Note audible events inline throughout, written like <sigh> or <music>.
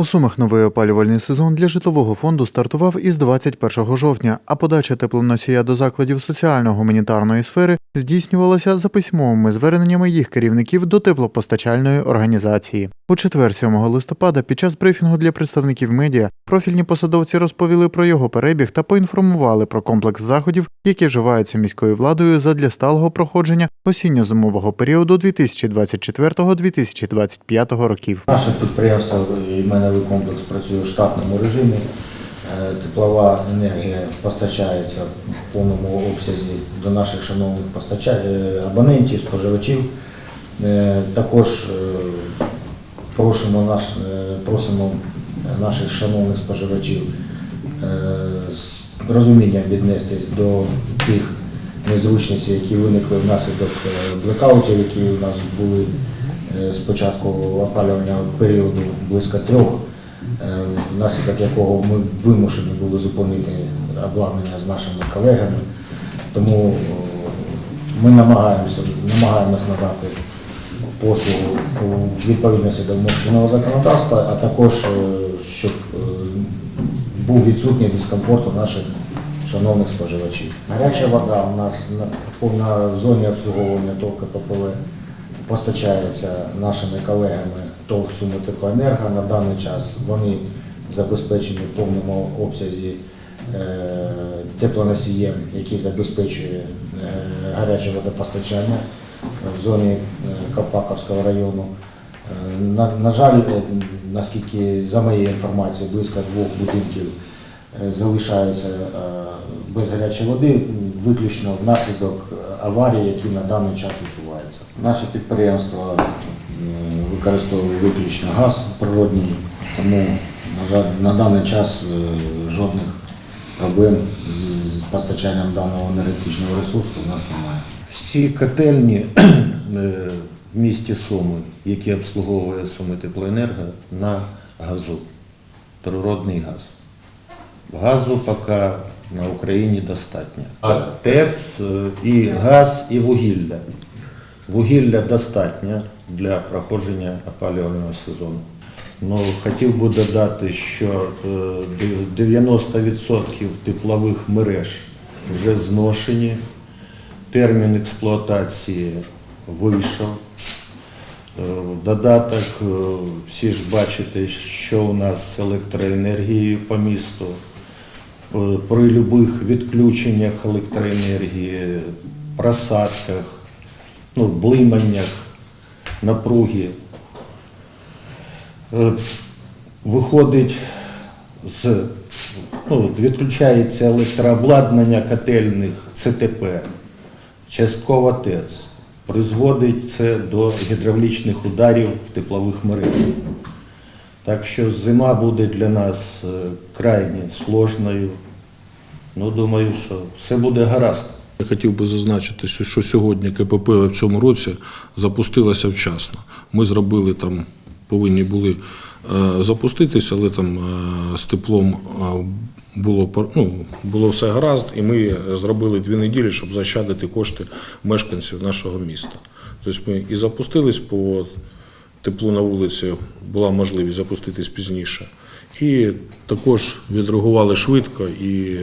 У Сумах новий опалювальний сезон для житлового фонду стартував із 21 жовтня, а подача теплоносія до закладів соціально-гуманітарної сфери здійснювалася за письмовими зверненнями їх керівників до теплопостачальної організації. У четвер, 7 листопада, під час брифінгу для представників медіа профільні посадовці розповіли про його перебіг та поінформували про комплекс заходів, які вживаються міською владою задля сталого проходження осінньо-зимового періоду 2024-2025 років. Наше підприємство іменовий комплекс працює в штатному режимі. Е, Теплова енергія постачається в повному обсязі до наших шановних е, абонентів, споживачів. Е, Також просимо, наш, просимо наших шановних споживачів з розумінням віднестись до тих незручностей, які виникли внаслідок блекаутів, які у нас були з початку опалювального періоду близько трьох, е, внаслідок якого ми вимушені були зупинити обладнання з нашими колегами. Тому ми намагаємося, намагаємось надати послугу у відповідності до вимог чинного законодавства, а також е, щоб е, був відсутній дискомфорт у наших шановних споживачів. Гаряча вода у нас на, на зоні обслуговування ТОВ КППВ постачається нашими колегами ТОВ Суми Теплоенерго. На даний час вони забезпечені в повному обсязі е, теплоносієм, який забезпечує е, гаряче водопостачання в зоні е, Копаковського району. На, на жаль, наскільки за моєю інформацією, близько двох будинків залишаються без гарячої води, виключно внаслідок аварії, які на даний час усуваються. Наше підприємство е, використовує виключно газ природній, тому на жаль, на даний час е, жодних проблем з, з постачанням даного енергетичного ресурсу у нас немає. Всі котельні <clears throat> е, в місті Суми, які обслуговує Суми Теплоенерго, на газу, природний газ. Газу поки на Україні достатньо. А ТЕЦ е, і газ, і вугілля. Вугілля достатньо для проходження опалювального сезону. Ну, хотів би додати, що е, 90% теплових мереж вже зношені, термін експлуатації вийшов. Е, Додаток, е, всі ж бачите, що у нас з електроенергією по місту. Е, При будь-яких відключеннях електроенергії, просадках, ну, блиманнях, напруги. Е, Виходить з ну, відключається електрообладнання котельних ЦТП, частково ТЕЦ. Призводить це до гідравлічних ударів в теплових мережах. Так що зима буде для нас е, крайне сложною. Ну, думаю, що все буде гаразд. Я хотів би зазначити, що- сьогодні КПП в цьому році запустилося вчасно. Ми зробили там, повинні були е, запуститися, але там е, з теплом було, ну, було все гаразд, і ми зробили дві неділі, щоб заощадити кошти мешканців нашого міста. Тобто ми і запустились по теплу на вулиці, була можливість запуститись пізніше. І також відреагували швидко і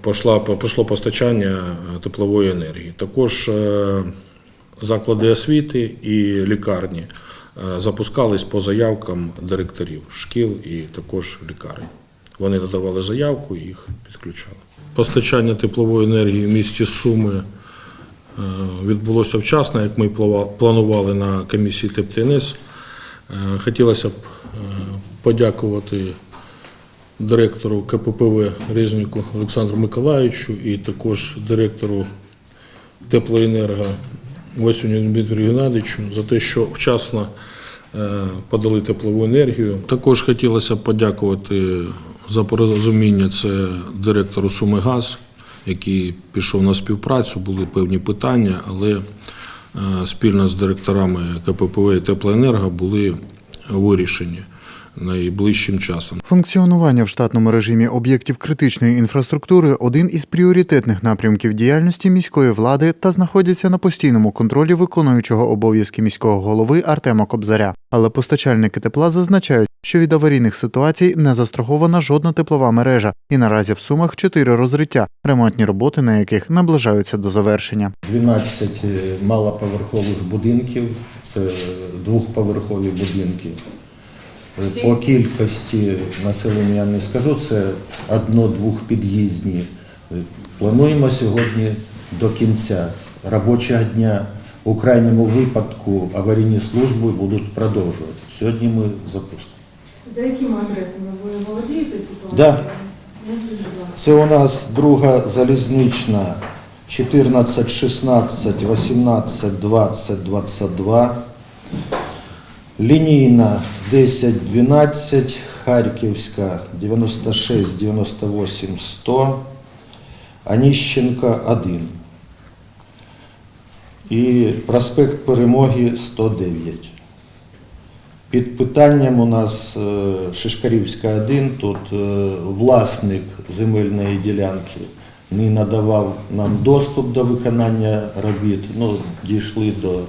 пошла, пішло постачання е, теплової енергії. Також е, заклади освіти і лікарні е, запускались по заявкам директорів шкіл і також лікарень. Вони надавали заявку і їх підключали. Постачання теплової енергії в місті Суми е, відбулося вчасно, як ми планували на комісії ТЕП-ТНС. Е, Хотілося б е, подякувати директору КППВ Резніку Олександру Миколаївичу і також директору Теплоенерго Васюню Дмитрію Геннадійовичу за те, що вчасно е, подали теплову енергію. Також хотілося б подякувати за порозуміння це директору Сумигаз, який пішов на співпрацю, були певні питання, але е, спільно з директорами КППВ і Теплоенерго були вирішені. Найближчим часом. Функціонування в штатному режимі об'єктів критичної інфраструктури один із пріоритетних напрямків діяльності міської влади та знаходяться на постійному контролі виконуючого обов'язки міського голови Артема Кобзаря. Але постачальники тепла зазначають, що від аварійних ситуацій не застрахована жодна теплова мережа, і наразі в сумах чотири розриття, ремонтні роботи на яких наближаються до завершення. 12 малоповерхових будинків, це двохповерхові будинки. По кількості населення я не скажу, це одно-двохпід'їздні. Е, Плануємо сьогодні до кінця робочого дня. У крайньому випадку аварійні служби будуть продовжувати. Сьогодні ми запустимо. За якими адресами ви володієте ситуацією? Да. Це у нас друга залізнична 14, 16, 18, 20, 22. Лінійна 10, 12, Харківська 96, 98, 100, Аніщенка 1. І проспект Перемоги 109. Під питанням у нас е, Шишкарівська 1, тут е, власник земельної ділянки не надавав нам доступ до виконання робіт. Ну, дійшли до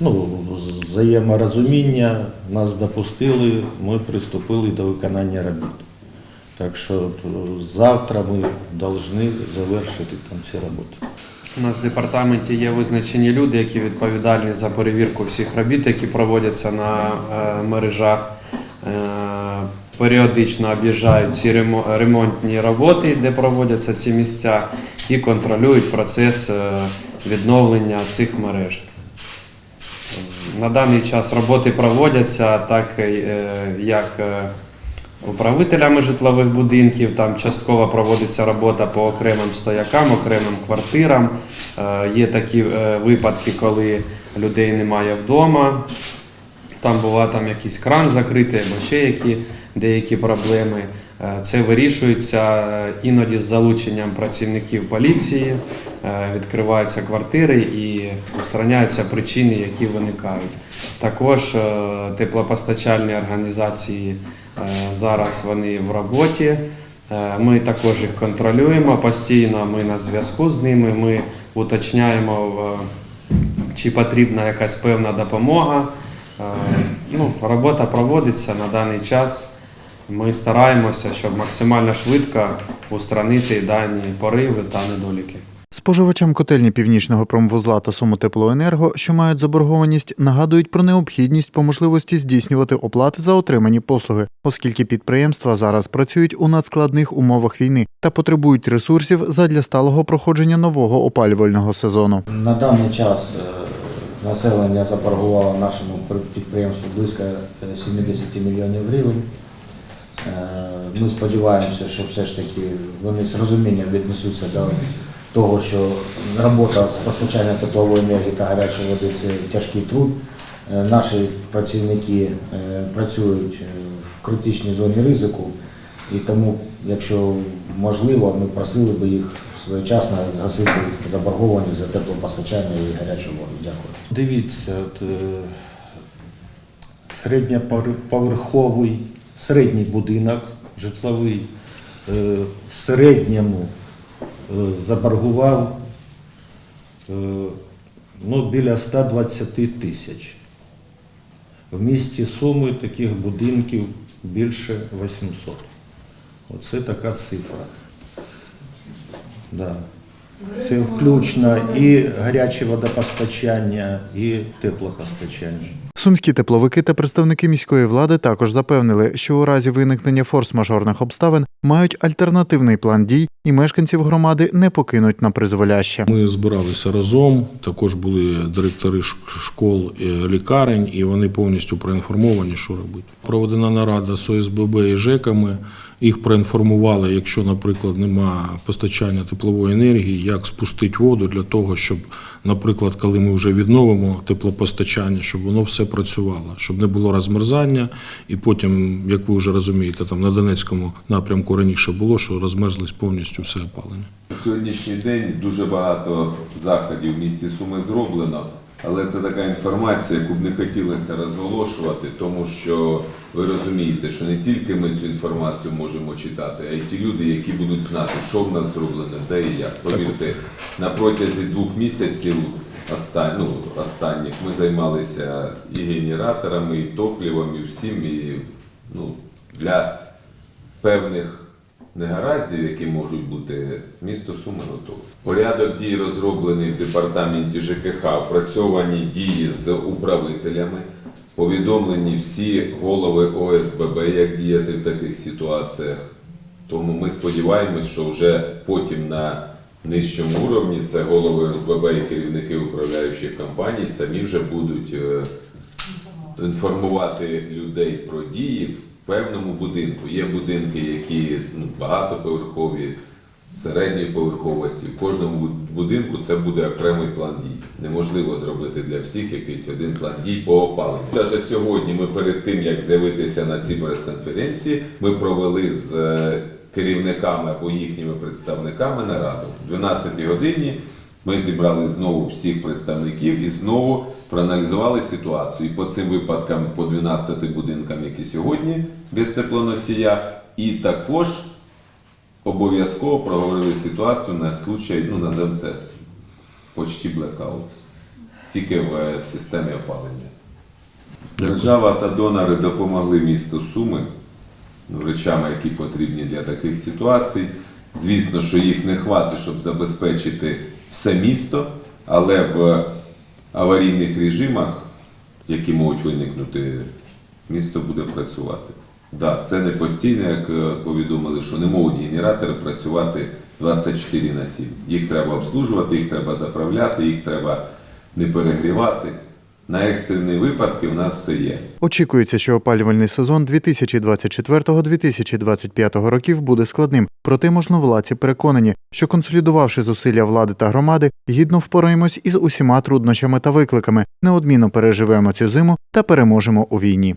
ну, взаєморозуміння, нас допустили, ми приступили до виконання робіт. Так що е, завтра ми повинні завершити там ці роботи. У нас в департаменті є визначені люди, які відповідальні за перевірку всіх робіт, які проводяться на е, мережах. Е, Періодично об'їжджають ці ремонтні роботи, де проводяться ці місця, і контролюють процес е, відновлення цих мереж. На даний час роботи проводяться так, е, як е, управителями житлових будинків, там частково проводиться робота по окремим стоякам, окремим квартирам. Е, Є такі випадки, коли людей немає вдома. Там була там якийсь кран закритий або ще які деякі проблеми. Е, Це вирішується е, іноді з залученням працівників поліції, е, відкриваються квартири і устраняються причини, які виникають. Також теплопостачальні організації зараз вони в роботі. Ми також їх контролюємо постійно. Ми на зв'язку з ними. Ми уточняємо, чи потрібна якась певна допомога. Ну, робота проводиться на даний час. Ми стараємося, щоб максимально швидко устранити дані пориви та недоліки. Споживачам котельні північного промвузла та Сумутеплоенерго, що мають заборгованість, нагадують про необхідність по можливості здійснювати оплати за отримані послуги, оскільки підприємства зараз працюють у надскладних умовах війни та потребують ресурсів задля сталого проходження нового опалювального сезону. На даний час е, населення заборгувало нашому пр- підприємству близько е, 70 мільйонів гривень. Е, Ми сподіваємося, що все ж таки вони з розумінням віднесуться до того, що робота з постачання теплової енергії та гарячої води це тяжкий труд. Е, Наші працівники е, працюють в критичній зоні ризику, і тому, якщо можливо, ми просили би їх своєчасно гасити заборгованість за теплопостачання і гарячу воду. Дякую. Дивіться, середньоповерховий, середній будинок житловий е, в середньому е, заборгував е, ну, біля 120 тисяч. В місті Суми таких будинків більше 800. Оце така цифра. Да. Це включно і гаряче водопостачання, і теплопостачання. Сумські тепловики та представники міської влади також запевнили, що у разі виникнення форс-мажорних обставин мають альтернативний план дій, і мешканців громади не покинуть на призволяще. Ми збиралися разом. Також були директори школ, е, лікарень, і вони повністю проінформовані, що робити. Проведена нарада з ОСББ і ЖЕКами. Їх проінформували, якщо, наприклад, нема постачання теплової енергії, як спустити воду для того, щоб, наприклад, коли ми вже відновимо теплопостачання, щоб воно все працювало, щоб не було розмерзання. І потім, як ви вже розумієте, там на Донецькому напрямку раніше було, що розмерзлись повністю все опалення. На сьогоднішній день дуже багато заходів в місті Суми зроблено. Але це така інформація, яку б не хотілося розголошувати, тому що ви розумієте, що не тільки ми цю інформацію можемо читати, а й ті люди, які будуть знати, що в нас зроблено, де і як. Повірте, на протязі двох місяців остан... ну, останніх ми займалися і генераторами, і топливом, і всім. І, ну, для певних негараздів, які можуть бути, місто Суми готове. Порядок дій розроблений в департаменті ЖКХ, опрацьовані дії з управителями, повідомлені всі голови ОСББ, як діяти в таких ситуаціях. Тому ми сподіваємось, що вже потім на нижчому уровні це голови ОСББ і керівники управляючих компаній самі вже будуть е, інформувати людей про дії певному будинку. Є будинки, які ну, багатоповерхові, середньої поверховості. В кожному будинку це буде окремий план дій. Неможливо зробити для всіх якийсь один план дій по опаленню. Навіть сьогодні ми перед тим, як з'явитися на цій прес-конференції, ми провели з е, керівниками або їхніми представниками нараду. В 12 годині ми зібрали знову всіх представників і знову проаналізували ситуацію. І по цим випадкам, по 12 будинкам, які сьогодні без теплоносія, і також обов'язково проговорили ситуацію на случай, ну називаємо це почти блекаут, тільки в е, системі опалення. Держава та донори допомогли місту Суми речами, які потрібні для таких ситуацій. Звісно, що їх не хватить, щоб забезпечити все місто, але в аварійних режимах, які можуть виникнути, місто буде працювати. Да, це не постійно, як е, повідомили, що не можуть генератори працювати 24 на 7. Їх треба обслужувати, їх треба заправляти, їх треба не перегрівати. На екстрені випадки в нас все є. Очікується, що опалювальний сезон 2024-2025 років буде складним. Проте можновладці переконані, що консолідувавши зусилля влади та громади, гідно впораємось із усіма труднощами та викликами, неодмінно переживемо цю зиму та переможемо у війні.